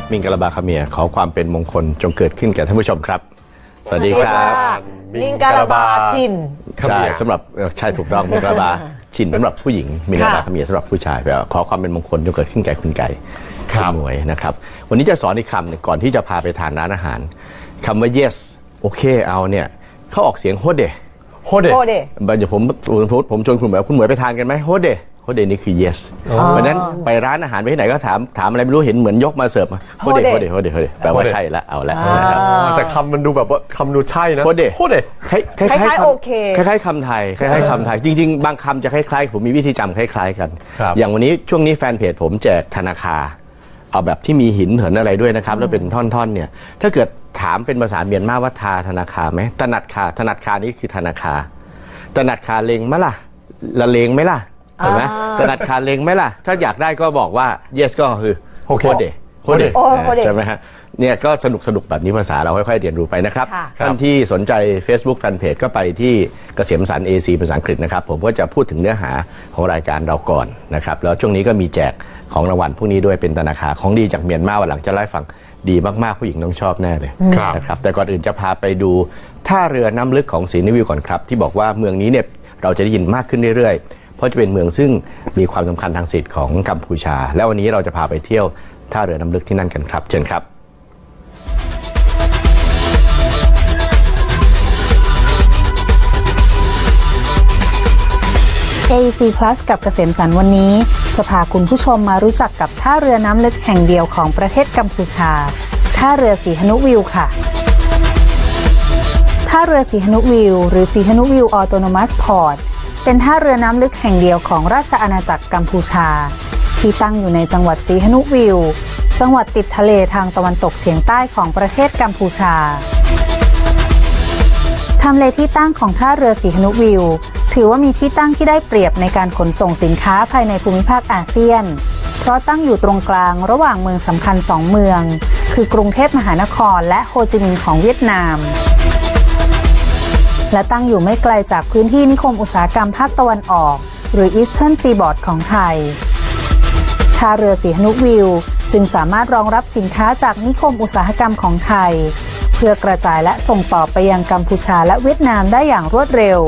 ครับมิงกะลาบาคาเมียขอความเป็นมงคลจงเกิดขึ้นแก่ท่านผู้ชมครับ สวัสดีครับมิงกะลาบาจินใช่สำหรับเอ่อใช่ถูกต้องมิงกะลาบาชินสำหรับผู้หญิงมิงกะลาบาค่ะคาเมียสำหรับผู้ชายแปลว่าขอความเป็นมงคลจงเกิดขึ้นแก่คุณไก่ครัคุณบหมวยนะครับ วันนี้จะสอนอีกคำหนึ่งก่อนที่จะพาไปทานร้านอาหารคำว่า yes โอเคเอาเนี่ยเขาออกเสียงโฮเดโคเดะโคเดเดี๋ยวผมผมผมผมชวนคุณหมวยคุณหมวยไปทานกันไหมโฮเด โฮเดนี่คือ yes เพราะฉะนั้นไปร้านอาหารไปที่ไหนก็ถามถามอะไรไม่รู้เห็นเหมือนยกมาเสิร์ฟมาโฮเดโฮโฮเดเดโฮเดโฮเดแปลว่าใช่ละเอาละนะครับแต่คำมันดูแบบว่าคำดูใช่นะโคเดะโคเดะคล้ายคล้ายคล้ายๆคำโอเคคล้ายๆคำไทยคล้ายๆคำไทย จริง ๆ บางคำจะคล้ายๆ ผมมีวิธีจำคล้าย ๆ กันครับอย่างวันนี้ช่วงนี้แฟนเพจผมแจกธนาคารเอาแบบที่มีหินเหินอะไรด้วยนะครับ แล้วเป็นท่อนๆเนี่ยถ้าเกิดถามเป็นภาษาเมียนมาว่าทาธนาคารไหมตนัดคาธนัดคานี่คือธนาคารตนัดคาเลงมะล่ะละเลงไหมล่ะ เห็นไหมตนัดคาเลงไหมล่ะ ถ้าอยากได้ก็บอกว่า yes ก็คือโอเคโคเดโคเดโอ้โคเดใช่ไหมฮะเนี่ยก็สนุกสนุกแบบนี้ภาษาเราค่อยๆเรียนรู้ไปนะครับค่ะท่านที่สนใจ Facebook Fanpage ก็ไปที่เกษมสัน AC ภาษาอังกฤษนะครับ ผมก็จะพูดถึงเนื้อหาของรายการเราก่อนนะครับ แล้วช่วงนี้ก็มีแจกของรางวัลพวกนี้ด้วยเป็นธนาคารของดีจากเมียนมาวันหลังจะไล่าให้ฟังดีมากๆ ผู้หญิงต้องชอบแน่เลยครับนะครับแต่ก่อนอื่นจะพาไปดูท่าเรือน้ำลึกของศรีนิวิวก่อนครับ ที่บอกว่าเมืองนี้เนี่ยเราจะได้ยินมากขึ้นเรื่อยๆ เพราะจะเป็นเมืองซึ่งมีความสำคัญทางสิทธิ์ของกัมพูชา แล้ววันนี้เราจะพาไปเที่ยวท่าเรือน้ำลึกที่นั่นกันครับ เชิญครับ AEC Plus กับเกษมสันวันนี้ จะพาคุณผู้ชมมารู้จักกับท่าเรือน้ำลึกแห่งเดียวของประเทศกัมพูชา ท่าเรือสีหนุวิวค่ะ ท่าเรือสีหนุวิว หรือสีหนุวิวออโตโนมัสพอร์ต เป็นท่าเรือน้ำลึกแห่งเดียวของราชอาณาจักรกัมพูชา ที่ตั้งอยู่ในจังหวัดสีหนุวิว จังหวัดติดทะเลทางตะวันตกเฉียงใต้ของประเทศกัมพูชาทำเลที่ตั้งของท่าเรือสีหนุวิว ถือว่ามีที่ตั้งที่ได้เปรียบในการขนส่งสินค้าภายในภูมิภาคอาเซียน เพราะตั้งอยู่ตรงกลางระหว่างเมืองสำคัญสองเมือง คือกรุงเทพมหานครและโฮจิมินห์ของเวียดนาม และตั้งอยู่ไม่ไกลจากพื้นที่นิคมอุตสาหกรรมภาคตะวันออก หรือ Eastern Seaboard ของไทย ท่าเรือสีหนุวิว จึงสามารถรองรับสินค้าจากนิคมอุตสาหกรรมของไทย เพื่อกระจายและส่งต่อไปยังกัมพูชาและเวียดนามได้อย่างรวดเร็ว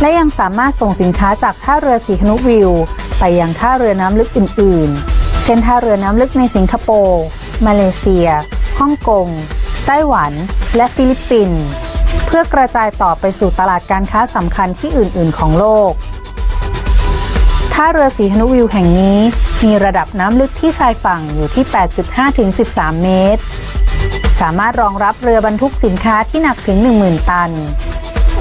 และยังสามารถส่งสินค้าจากท่าเรือสีหนุวิว ไปยังท่าเรือน้ำลึกอื่น ๆ เช่นท่าเรือน้ำลึกในสิงคโปร์ มาเลเซีย ฮ่องกง ไต้หวัน และฟิลิปปินส์ เพื่อกระจายต่อไปสู่ตลาดการค้าสำคัญที่อื่น ๆ ของโลก ท่าเรือสีหนุวิวแห่งนี้มีระดับน้ำลึกที่ชายฝั่งอยู่ที่ 8.5 ถึง 13 เมตร สามารถรองรับเรือบรรทุกสินค้าที่หนักถึง 10,000 ตัน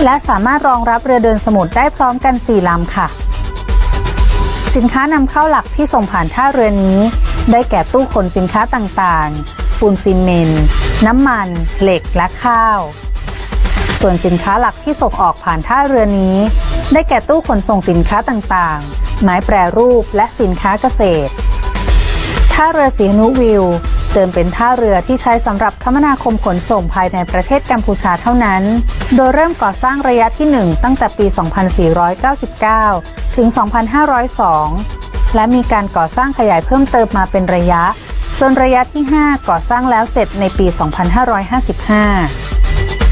และสามารถรองรับเรือเดินสมุทรได้พร้อมกัน 4 ลำค่ะ สินค้านำเข้าหลักที่ส่งผ่านท่าเรือนี้ ได้แก่ตู้ขนสินค้าต่างๆปูนซีเมนต์น้ำมัน เหล็กและข้าว ส่วนสินค้าหลักที่ส่งออกผ่านท่าเรือนี้ ได้แก่ตู้ขนส่งสินค้าต่างๆ ไม้แปรรูปและสินค้าเกษตร ท่าเรือสีนุวิวเติมเป็นท่าเรือที่ใช้สำหรับคมนาคมขนส่งภายในประเทศกัมพูชาเท่านั้น โดยเริ่มก่อสร้างระยะที่ 1 ตั้งแต่ปี 2499 ถึง 2502 และมีการก่อสร้างขยายเพิ่มเติมมาเป็นระยะ จนระยะที่ 5 ก่อสร้างแล้วเสร็จในปี 2555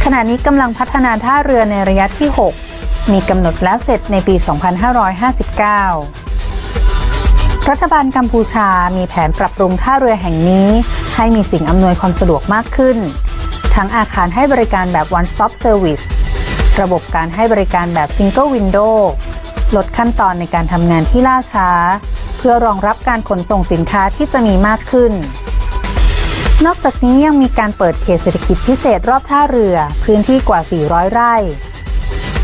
ขณะนี้กำลังพัฒนาท่าเรือในระยะที่ 6 มีกำหนดแล้วเสร็จในปี 2559 รัฐบาลกัมพูชามีแผนปรับปรุงท่าเรือแห่งนี้ ให้มีสิ่งอำนวยความสะดวกมากขึ้น ทั้งอาคารให้บริการแบบ one stop service ระบบการให้บริการแบบ single window ลดขั้นตอนในการทำงานที่ล่าช้า เพื่อรองรับการขนส่งสินค้าที่จะมีมากขึ้น นอกจากนี้ยังมีการเปิดเขตเศรษฐกิจพิเศษรอบท่าเรือ พื้นที่กว่า 400 ไร่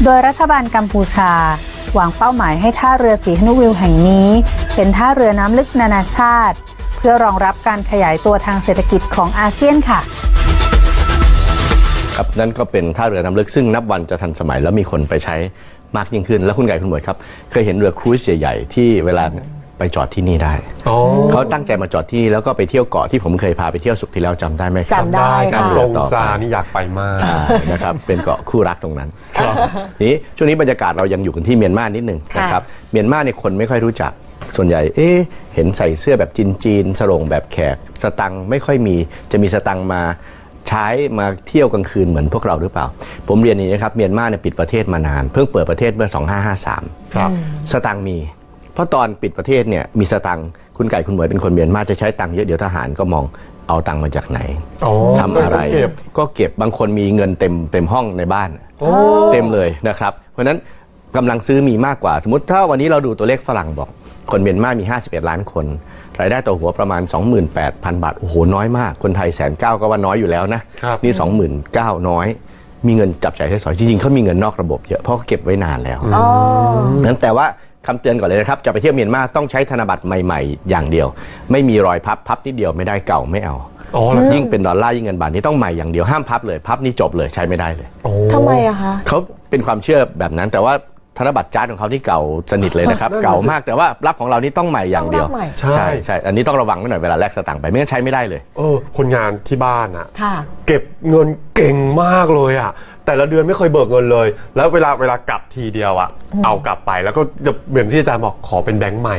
โดยรัฐบาลกัมพูชาวางเป้าหมายให้ท่าเรือสีหนุวิวแห่งนี้ เป็นท่าเรือน้ำลึกนานาชาติ เพื่อรองรับการขยายตัวทางเศรษฐกิจของอาเซียนค่ะครับนั่นก็เป็นท่าเรือน้ำลึกซึ่งนับวันจะทันสมัยแล้วมีคนไปใช้มากยิ่งขึ้น แล้วคุณไก่คุณหมวยครับ เคยเห็นเรือครูซใหญ่ๆที่เวลา ไปจอดที่นี่ได้อ๋อเขาตั้งใจมาจอดที่นี่แล้วก็ไปเที่ยวเกาะที่ผมเคยพาไปเที่ยวสุขที่แล้วจำได้ไหมครับจำได้ครับค่ะทรงซานี่อยากไปมากใช่นะครับเป็นเกาะคู่รักตรงนั้นทีนี้ช่วงนี้บรรยากาศเรายังอยู่กันที่เมียนมานิดหนึ่งค่ะนะครับเมียนมาเนี่ยคนไม่ค่อยรู้จักส่วนใหญ่ เอ๊ะเห็นใส่เสื้อแบบจีนจีนๆสรงแบบแขก สตังค์ไม่ค่อยมี จะมีสตังค์มาใช้มาเที่ยวกลางคืนเหมือนพวกเราหรือเปล่า ผมเรียนอย่างนี้นะครับ เมียนมาเนี่ยปิดประเทศมานาน เพิ่งเปิดประเทศเมื่อ 2553 ครับ สตังค์มีเพ ราะตอนปิดประเทศเนี่ยมีสตังค์คุณไก่คุณหมวยเป็นคนเมียนมาจะใช้ตังค์เยอะเดี๋ยวทหารก็มองเอาตังค์มาจากไหนอ๋อทำอะไร ก็เก็บ ก็เก็บบางคนมีเงินเต็มเต็มห้องในบ้านโอ้เต็มเลยนะครับ เพราะฉะนั้นกำลังซื้อมีมากกว่า สมมติถ้าวันนี้เราดูตัวเลขฝรั่งบอก คนเมียนมามี 51 ล้านคน รายได้ต่อหัวประมาณ 28,000 บาท โอ้โห น้อยมาก คนไทยแสนเก้าก็ว่าน้อยอยู่แล้วนะครับนี่ 29,000 น้อย มีเงินจับจ่ายใช้สอย จริงๆเขามีเงินนอกระบบเยอะ เพราะเขาเก็บไว้นานแล้วอ๋อนั้นแต่ว่า คำเตือนก่อนเลยนะครับ จะไปเที่ยวเมียนมาต้องใช้ธนบัตรใหม่ๆ อย่างเดียว ไม่มีรอยพับพับนิดเดียวไม่ได้เก่าไม่เอาอ๋อเหรอครับยิ่งเป็นดอลลาร์ยิ่งเงินบาทนี่ต้องใหม่อย่างเดียวห้ามพับเลยพับนี่จบเลยใช้ไม่ได้เลยโอ้ทำไมอะคะเขาเป็นความเชื่อแบบนั้นแต่ว่าธนบัตรจาร์ดของเขาที่เก่าสนิทเลยนะครับนั่นน่ะสิเก่ามากแต่ว่ารับของเรานี่ต้องใหม่อย่างเดียวต้องรับใหม่ใช่ใช่ใช่อันนี้ต้องระวังไว้หน่อยเวลาแลกสตางค์ไปไม่งั้นใช้ไม่ได้เลย เออ คนงานที่บ้านอะค่ะเก็บเงินเก่งมากเลยอะ แต่ละเดือนไม่เคยเบิกเงินเลย แล้วเวลาเวลากลับทีเดียวอะเอากลับไปแล้วก็จะเหมือนที่อาจารย์บอกขอเป็นแบงค์ใหม่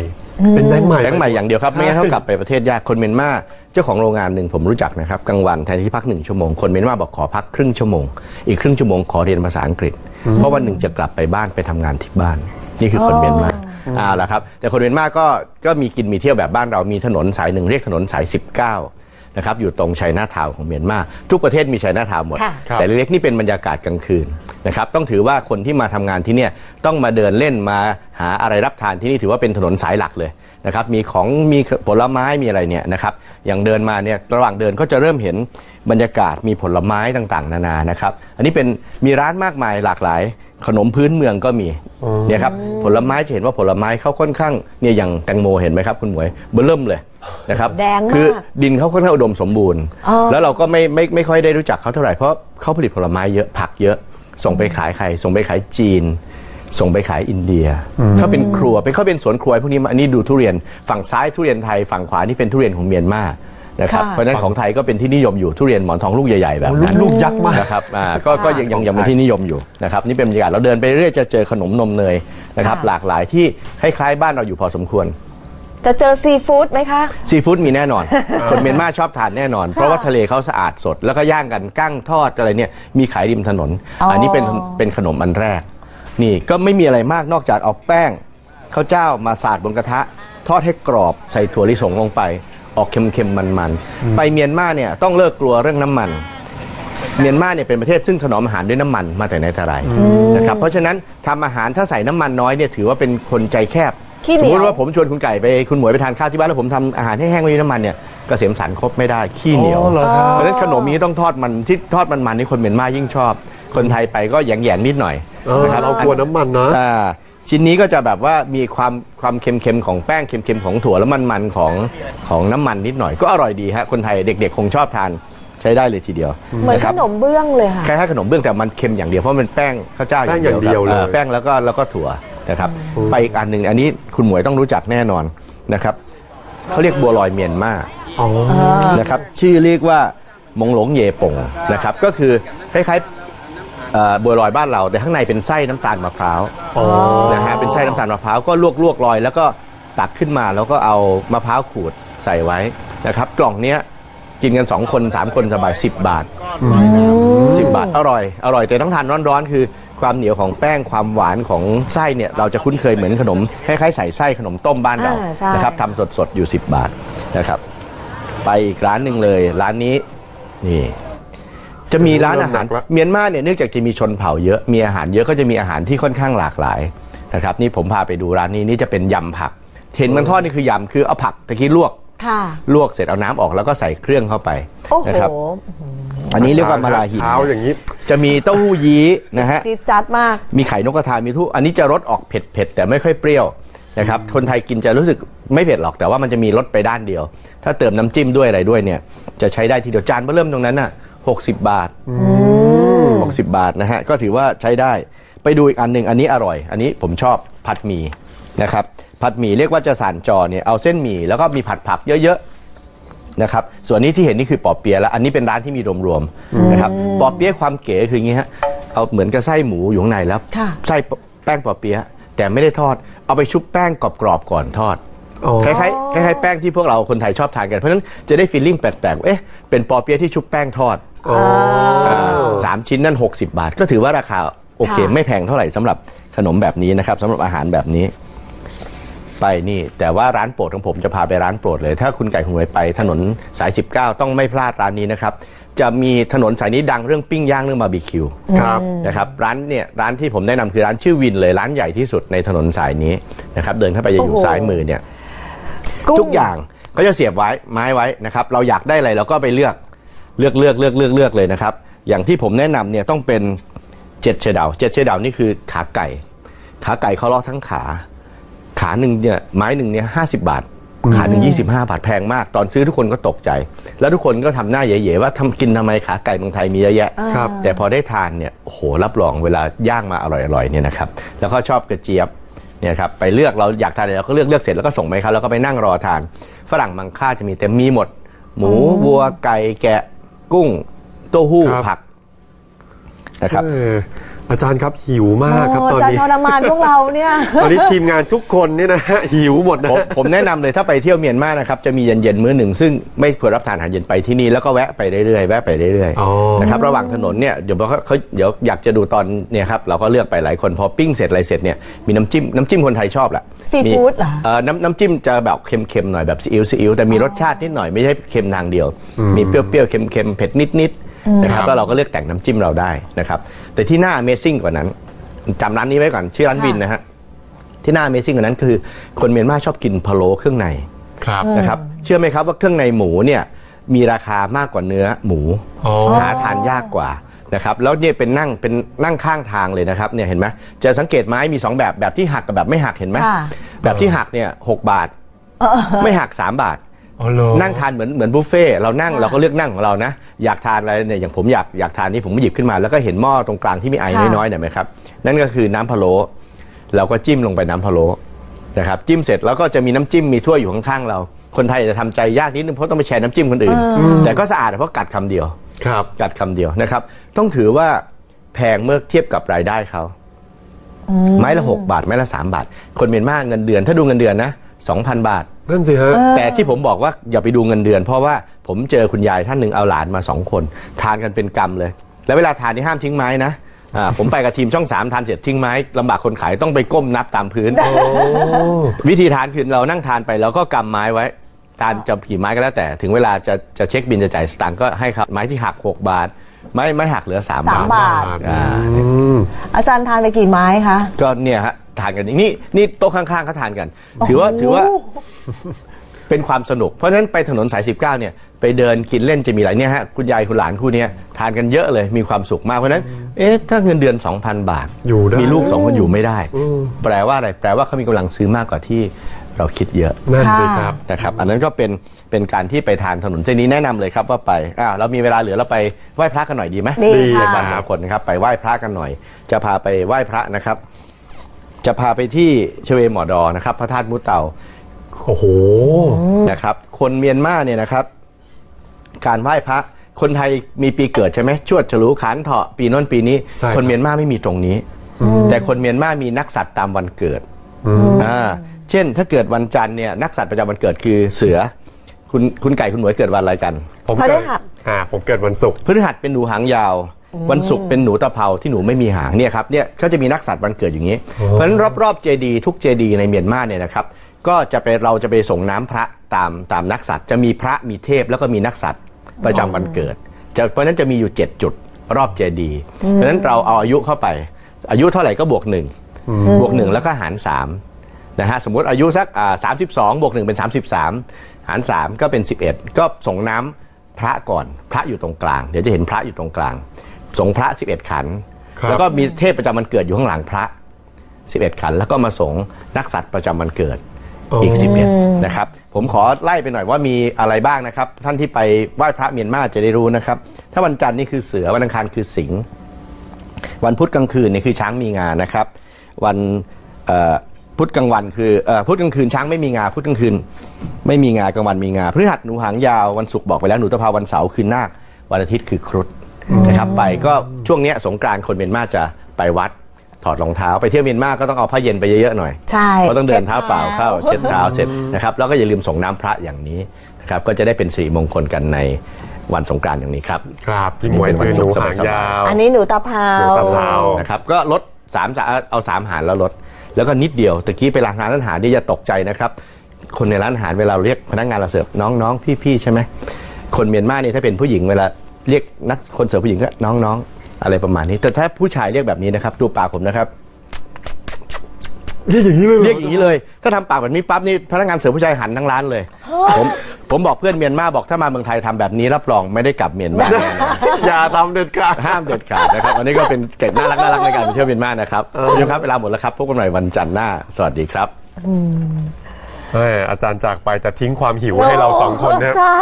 เป็นแบงค์ใหม่แบงค์ใหม่อย่างเดียวครับใช่ไม่งั้นเท่ากับไปประเทศยากคนเมียนมาเจ้าของโรงงานหนึ่งผมรู้จักนะครับกลางวันแทนที่พักหนึ่งชั่วโมงคนเมียนมาบอกขอพักครึ่งชั่วโมงอีกครึ่งชั่วโมงขอเรียนภาษาอังกฤษ เพราะวันหนึ่งจะกลับไปบ้านไปทำงานที่บ้าน นี่คือคนเมียนมาอ่าละครับแต่คนเมียนมาก็ก็มีกินมีเที่ยวแบบบ้านเรามีถนนสายหนึ่งเรียกถนนสาย 19 นะครับอยู่ตรงชัยนาทาวน์ของเมียนมาทุกประเทศมีชัยนาทาวน์หมดค่ะครับแต่เล็กๆนี่เป็นบรรยากาศกลางคืนนะครับต้องถือว่าคนที่มาทำงานที่เนี่ยต้องมาเดินเล่นมาหาอะไรรับทานที่นี่ถือว่าเป็นถนนสายหลักเลยนะครับมีของมีผลไม้มีอะไรเนี่ยนะครับอย่างเดินมาเนี่ยระหว่างเดินก็จะเริ่มเห็นบรรยากาศมีผลไม้ต่างๆ นานานะครับอันนี้เป็นมีร้านมากมายหลากหลาย ขนมพื้นเมืองก็มีเนี่ยครับผลไม้จะเห็นว่าผลไม้เขาค่อนข้างเนี่ยอย่างแตงโมเห็นไหมครับคุณหมวยเบิ่มเลยนะครับแดงมากคือดินเขาค่อนข้างอุดมสมบูรณ์อ๋อแล้วเราก็ไม่ไม่ไม่ค่อยได้รู้จักเขาเท่าไหร่เพราะเขาผลิตผลไม้เยอะผักเยอะ ส่งไปขายใคร ส่งไปขายจีน ส่งไปขายอินเดียเขาเป็นครัวเป็นเขาเป็นสวนครัวพวกนี้อันนี้ดูทุเรียนฝั่งซ้ายทุเรียนไทยฝั่งขวานี่เป็นทุเรียนของเมียนมา นะครับค่ะเพราะฉะนั้นของไทยก็เป็นที่นิยมอยู่ทุเรียนหมอนทองลูกใหญ่ๆแบบโอ้ลูนั้กนลูกยักษ์มากนะครับอ่าก็ก็ยังยังยังเป็นที่นิยมอยู่นะครับนี่เป็นบรรยากาศเราเดินไปเรื่อยจะเจอขนมนมเนยนะครับค่ะหลากหลายที่คล้ายๆบ้านเราอยู่พอสมควร จะเจอซีฟู้ดไหมคะ ซีฟู้ดมีแน่นอน คนเมียนมาชอบทานแน่นอน เพราะว่าทะเลเขาสะอาดสด แล้วก็ย่างกันกั้งทอดอะไรเนี่ยมีขายริมถนนอ๋ออัอันนี้เป็นเป็นขนมอันแรก นี่ก็ไม่มีอะไรมากนอกจากเอาแป้งข้าวเจ้ามาสาดบนกระทะ ทอดให้กรอบใส่ถั่วลิสงลงไป ออกเค็มๆมันๆ ไปเมียนมาเนี่ยต้องเลิกกลัวเรื่องน้ำมัน เมียนมาเนี่ยเป็นประเทศซึ่งถนอมอาหารด้วยน้ำมันมาแต่ไหนแต่ไรนะครับเพราะฉะนั้นทำอาหารถ้าใส่น้ำมันน้อยเนี่ยถือว่าเป็นคนใจแคบ ขี้เหสนีมยวมติว่าผมชวนคุณไก่ไปคุณหมวยไปทานข้าวที่บ้านแล้วผมทำอาหารให้แห้งไม่มีน้ำมันเนี่ยเกษมสารครบไม่ได้ขี้เหนียว อ๋อเหรอครับ เพราะฉะนั้นขนมนี้ต้องทอดมันที่ทอดมันๆนี่คนเมียนมายิ่งชอบ คนไทยไปก็แหยงๆนิดหน่อยเออนะครับเรากลัวน้ำมันนะ อ่า ชิ้นนี้ก็จะแบบว่ามีความความเค็มๆของแป้งเค็มๆของถั่วแล้วมันๆของของน้ำมันนิดหน่อยก็อร่อยดีฮะคนไทยเด็กๆ คงชอบทานใช้ได้เลยทีเดียวเหมือนนะคขรับนมเบื้องเลยค่ะคล้ายๆขนมเบื้องแต่มันเค็มอย่างเดียวเพราะมันแป้งข้าวเจ้าอย่างเดียวแป้งอย่างเดียวครับเลยอ่าแป้งแล้วก็แล้วก็ถั่วนะครับไปอีกอันหนึ่งอันนี้คุณหมวยต้องรู้จักแน่นอนนะครับเขาเรียกบัวลอยเมียนมาอ๋อนะครับชื่อเรียกว่ามงหลงเยปงนะครับก็คือคล้ายๆ เอ่อบัวลอยบ้านเราแต่ข้างในเป็นไส้น้ำตาลมะพร้าวอ๋อนะฮะเป็นไส้น้ำตาลมะพร้าวก็ลวกลวกๆลอย แล้วก็ตักขึ้นมาแล้วก็เอามะพร้าวขูดใส่ไว้นะครับ กล่องเนี้ยกินกัน 2 คน 3 คนสบาย 10 บาท 10 บาท อร่อย อร่อยแต่ต้องทานร้อนๆ คือความเหนียวของแป้งความหวานของไส้เนี่ยเราจะคุ้นเคยเหมือนขนมคล้ายๆใส่ไส้ขนมต้มบ้านเราอ่าใช่ นะครับทำสดๆอยู่ 10 บาทนะครับ ไปอีกร้านหนึ่งเลย ร้านนี้นี่ จะมีร้านอาหารเริ่มหนักละเมียนมาเนี่ยเนื่องจากจะมีชนเผ่าเยอะมีอาหารเยอะก็จะมีอาหารที่ค่อนข้างหลากหลายนะครับนี่ผมพาไปดูร้านนี้นี่จะเป็นยำผักเห็นมันทอดนี่คือยำคือเอาผักตะกี้ลวกค่ะลวกเสร็จเอาน้ำออกแล้วก็ใส่เครื่องเข้าไปโอ้โหนะครับอันนี้เรียกว่ามาลาหินเช้าอย่างนี้ จะมีเต้าหู้ยี้นะฮะจี๊ดจัดมาก มีไข่นกกระทามีทุกอันนี้จะรสออกเผ็ดเผ็ดแต่ไม่ค่อยเปรี้ยวนะครับ คนไทยกินจะรู้สึกไม่เผ็ดหรอกแต่ว่ามันจะมีรสไปด้านเดียว ถ้าเติมน้ำจิ้มด้วยอะไรด้วยเนี่ย จะใช้ได้ทีเดียวจานเมื่อเริ่มตรงนั้นน่ะ 60 บาท 60 บาทนะฮะ ก็ถือว่าใช้ได้ ไปดูอีกอันหนึ่งอันนี้อร่อย อันนี้ผมชอบผัดหมี่นะครับ ผัดหมี่เรียกว่าจะสานจอเนี่ย เอาเส้นหมี่แล้วก็มีผัดผักเยอะๆนะครับ ส่วนนี้ที่เห็นนี่คือปอเปี๊ยะแล้ว อันนี้เป็นร้านที่มีรวมๆนะครับ ปอเปี๊ยะความเก๋คืออย่างงี้ฮะ เอาเหมือนกับไส้หมูอยู่ข้างในแล้วค่ะไส้แป้งปอเปี๊ยะแต่ไม่ได้ทอด เอาไปชุบแป้งกรอบๆก่อนทอดอ๋อคล้ายๆคล้ายๆแป้งที่พวกเราคนไทยชอบทานกัน เพราะฉะนั้นจะได้ฟีลลิ่งแปลกๆว่าเอ๊ะ เป็นปอเปี๊ยะที่ชุบแป้งทอดอ๋ออ่า สามชิ้นนั่น 60 บาท ก็ถือว่าราคาโอเค ค่ะ ไม่แพงเท่าไหร่สำหรับขนมแบบนี้นะครับสำหรับอาหารแบบนี้ ไปนี่ แต่ว่าร้านโปรดของผมจะพาไปร้านโปรดเลย ถ้าคุณไก่คุณหวยไปถนนสาย 19 ต้องไม่พลาดร้านนี้นะครับ จะมีถนนสายนี้ดังเรื่องปิ้งย่างเรื่องบาร์บีคิว ครับ นะครับร้านเนี่ยร้านที่ผมแนะนำคือร้านชื่อวินเลยร้านใหญ่ที่สุดในถนนสายนี้นะครับเดินเข้าไปจะอยู่โอ้โห ซ้ายมือเนี่ย กุ้ ทุกอย่างก็จะเสียบไว้ไม้ไว้นะครับ เราอยากได้อะไรเราก็ไปเลือก เลือกเลือกเลือกเลือกเลือกเลยนะครับ อย่างที่ผมแนะนำเนี่ยต้องเป็นเจ็ดเชดาวเจ็ดเชดาวนี่คือขาไก่ ขาไก่เขาเลาะทั้งขา ขาหนึ่งเนี่ยไม้หนึ่งเนี่ยห้าสิบาท ขาหนึ่งยี่สิบห้าบาทแพงมาก ตอนซื้อทุกคนก็ตกใจ แล้วทุกคนก็ทำหน้าเย่ๆว่าทำกินทำไมขาไก่เมืองไทยมีเยอะแยะครับแต่พอได้ทานเนี่ยโอ้โหรับรองเวลาย่างมาอร่อยๆเนี่ยนะครับแล้วก็ชอบกระเจี๊ยบเนี่ยครับไปเลือกเราอยากทานอะไรเราก็เลือกเลือกเสร็จแล้วก็ส่งไปให้เขาแล้วก็ไปนั่งรอทาน ฝรั่งมังค่าจะมีเต็มมีหมด หมูวัวไก่แกะ กุ้งเต้าหู้ครับผักนะครับเอออาจารย์ครับหิวมากครับโอ้ตอนอาจารนี้ย์ทรมานพวกเราเนี่ยตอนนี้ทีมงานทุกคนเนี่ยนะฮะหิวหมดนะผมฮะผมแนะนำเลยถ้าไปเที่ยวเมียนมานะครับจะมีเย็นๆมื้อหนึ่งซึ่งไม่ควรรับทานอาหารเย็นไปที่นี่แล้วก็แวะไปเรื่อยๆแวะไปเรื่อยอ๋อๆนะครับระหว่างถนนเนี่ยเดี๋ยวเขาเขาเดี๋ยวอยากจะดูตอนเนี่ยครับเราก็เลือกไปหลายคนพอปิ้งเสร็จอะไรเสร็จเนี่ยมีน้ำจิ้มน้ำจิ้มคนไทยชอบแหละซีมีฟู้ดเหรอเอ่อน้ำน้ำจิ้มจะแบบเค็มๆหน่อยแบบซีอิ๊วซีอิ๊วแต่มีรสชาตินิดหน่อยไม่ใช่เค็มทางเดียว มีเปรี้ยวๆเค็มๆเผ็ดนิดๆนะครับแล้วเราก็เลือกแต่งน้ำจิ้มเราได้นะครับ แต่ที่น่า Amazing กว่านั้นจำร้านนี้ไว้ก่อนชื่อร้านค่ะ วินนะฮะที่น่า Amazing กว่านั้นคือ คนเมียนมาชอบกินพะโล้เครื่องในครับนะครับเชื่อไหมครับว่าเครื่องในหมูเนี่ยมีราคามากกว่าเนื้อหมูอ๋อหาทานยากกว่านะครับแล้วเนี่ยเป็นนั่งเป็นนั่งข้างทางเลยนะครับเนี่ยเห็นไหมจะสังเกตไม้มี2แบบแบบที่หักกับแบบไม่หักเห็นไหมค่ะ แบบที่หักเนี่ยหกบาท ไม่หัก 3 บาทอ๋อเหรอ นั่งทานเหมือนเหมือนบุฟเฟ่ต์เรานั่งเราก็เลือกนั่งของเรานะ อยากทานอะไรเนี่ยอย่างผมอยากอยากทานนี่ผมก็หยิบขึ้นมา แล้วก็เห็นหม้อตรงกลางที่มีไอค่ะน้อยๆเนี่ยไหมครับนั่นก็คือน้ำพะโล้เราก็จิ้มลงไปน้ำพะโล้นะครับจิ้มเสร็จแล้วก็จะมีน้ำจิ้มมีถ้วยอยู่ข้างๆเรา คนไทยจะทำใจยากนิดนึงเพราะต้องไปแชร์น้ำจิ้มคนอื่น แต่ก็สะอาดเพราะกัดคำเดียวครับกัดคำเดียวนะครับ ต้องถือว่าแพงเมื่อเทียบกับรายได้เขาไม้ละ6บาทไม้ละ3บาท คนเมียนมาเงินเดือน ถ้าดูเงินเดือนนะ2,000บาท นั่นสิฮะ แต่ที่ผมบอกว่าอย่าไปดูเงินเดือน เพราะว่าผมเจอคุณยายท่านหนึ่งเอาหลานมา2คน ทานกันเป็นกรรมเลย แล้วเวลาทานนี่ห้ามทิ้งไม้นะอ่าผมไปกับทีมช่องสามทานเสร็จทิ้งไม้ลำบากคนขายต้องไปก้มนับตามพื้น วิธีทานคือเรานั่งทานไปแล้วก็กำไม้ไว้ ทานจะกี่ไม้ก็แล้วแต่ ถึงเวลาจะจะเช็คบินจะจ่ายสตางค์ก็ให้ครับไม้ที่หัก 6 บาท ไม้ไม้หักเหลือ3สามบาทบาท อ่าอืมอาจารย์ทานไปกี่ไม้คะ ก็เนี่ยฮะทานกันอย่างนี่นี่โต๊ะข้างๆเขาทานกัน ถือว่าถือว่า เป็นความสนุก เพราะฉะนั้นไปถนนสาย 19 เนี่ย ไปเดินกินเล่นจะมีอะไรเนี่ยฮะ คุณยายคุณหลานคู่เนี้ยทานกันเยอะเลยมีความสุขมาก เพราะฉะนั้น เอ๊ะ ถ้าเงินเดือน 2,000 บาท อยู่ได้ มีลูกสองคนอยู่ไม่ได้ แปลว่าอะไร แปลว่าเขามีกำลังซื้อมากกว่าที่ เราคิดเยอะนั่นสิค่ะครับนะครับ อันนั้นก็เป็นเป็นการที่ไปทานถนนเส้นนี้แนะนำเลยครับว่าไปอ้าวเรามีเวลาเหลือเราไปไหว้พระกันหน่อยดีไหมดีดีค่ะวันมงคลนะครับไปไหว้พระกันหน่อย จะพาไปไหว้พระนะครับ จะพาไปที่ชเวหมอดอนะครับ พระธาตุมุเตาโอ้โหนะครับ คนเมียนมาเนี่ยนะครับ การไหว้พระคนไทยมีปีเกิดใช่ไหมชวดฉลูขานเถาะปีโน้นปีนี้ใช่ครับคนเมียนมาไม่มีตรงนี้ แต่คนเมียนมามีนักสัตว์ตามวันเกิดอ่า เช่น ถ้าเกิดวันจันทร์เนี่ยนักสัตว์ประจำวันเกิดคือเสือ คุณคุณไก่คุณหมวยเกิดวันอะไรกัน ผมพฤเกิดหัส อ่าผมเกิดวันศุกร์พฤหัสเป็นหนูหางยาว วันศุกร์เป็นหนูตะเภาที่หนูไม่มีหางเนี่ยครับเนี่ยเขาจะมีนักสัตว์วันเกิดอย่างนี้ เพราะฉะนั้นรอบๆเจดีทุกเจดีในเมียนมาเนี่ยนะครับ ก็จะไปเราจะไปส่งน้ำพระตามตามนักสัตว์จะมีพระมีเทพแล้วก็มีนักสัตว์ประจำวันเกิดจะเพราะฉะนั้นจะมีอยู่ 7 จุดรอบเจดีเพราะฉะนั้นเราเอาอายุเข้าไป อายุเท่าไหร่ก็บวกหนึ่งบวกหนึ่งแล้วก็หารสาม นะฮะสมมติอายุสักสามสิบสองบวกหนึ่งเป็น33หาร3ก็เป็น11ก็ส่งน้ำพระก่อนพระอยู่ตรงกลาง เดี๋ยวจะเห็นพระอยู่ตรงกลางส่งพระ11ขันครับแล้วก็มีเทพประจำวันเกิดอยู่ข้างหลังพระ11ขัน แล้วก็มาส่งนักสัตว์ประจำวันเกิดอีก11นะครับผมขอไล่ไปหน่อยว่ามีอะไรบ้างนะครับ ท่านที่ไปไหว้พระเมียนมาจะได้รู้นะครับ ถ้าวันจันทร์นี่คือเสือวันอังคารคือสิงห์วันพุธกลางคืนนี่คือช้างมีงานะครับ วันเอ่อ พุธกลางวันคือเอ่อพุธกลางคืนช้างไม่มีงาพุธกลางคืน ไม่มีงากลางวันมีงาพฤหัสหนูหางยาววันศุกร์บอกไปแล้วหนูตะภาวันเสาร์คือนาควันอาทิตย์คือครุฑนะครับไปก็ช่วงเนี้ยสงกรานต์คนเมียนมาจะไปวัดถอดรองเท้าไปเที่ยวเมียนมาก็ต้องเอาผ้าเย็นไปเยอะๆหน่อยใช่ก็ต้องเดินเท้าเปล่าเข้าเช็ดเท้าเสร็จนะครับแล้วก็อย่าลืมส่งน้ำพระอย่างนี้นะครับก็จะได้เป็นสีมงคลกันในวันสงกรานต์อย่างนี้ครับครับพี่หมวยเป็นวันคือหนูศุกร์หางสบายๆยาว อันนี้หนูตาพาหนูวตาพราวนะครับก็ลดสามเอาสามหารแล้วลด แล้วก็นิดเดียวตะกี้ไปร้านอาหารนี่จะตกใจนะครับคนในร้านอาหารเวลาเรียกพนักงานเราเสิร์ฟน้องน้องพี่พี่ใช่ไหมคนเมียนมาเนี่ยถ้าเป็นผู้หญิงเวลาเรียกนักคนเสิร์ฟผู้หญิงก็น้องน้องอะไรประมาณนี้ แต่ถ้าผู้ชายเรียกแบบนี้นะครับดูปากผมนะครับ เรียกอย่างนี้เลยหเรียกอย่างนี้เลย ถ้าทำปากแบบนี้ปั๊บนี่พนักงานเสิร์ฟผู้ชายหันทั้งร้านเลย ผมผมบอกเพื่อนเมียนมาบอกถ้ามาเมืองไทยทำแบบนี้รับรองไม่ได้กลับเมียนมาแน่นอน อย่าทำเด็ดขาด ห้ามเด็ดขาดนะครับ อันนี้ก็เป็นเกร็ดน่ารักน่ารักในการไปเที่ยวเมียนมานะครับคุณผู้ชมครับเวลาหมดแล้วครับพบกันใหม่วันจันทร์หน้า สวัสดีครับ เอ้ยอาจารย์จากไปแต่ทิ้งความหิวให้เราสองคนนะ ใช่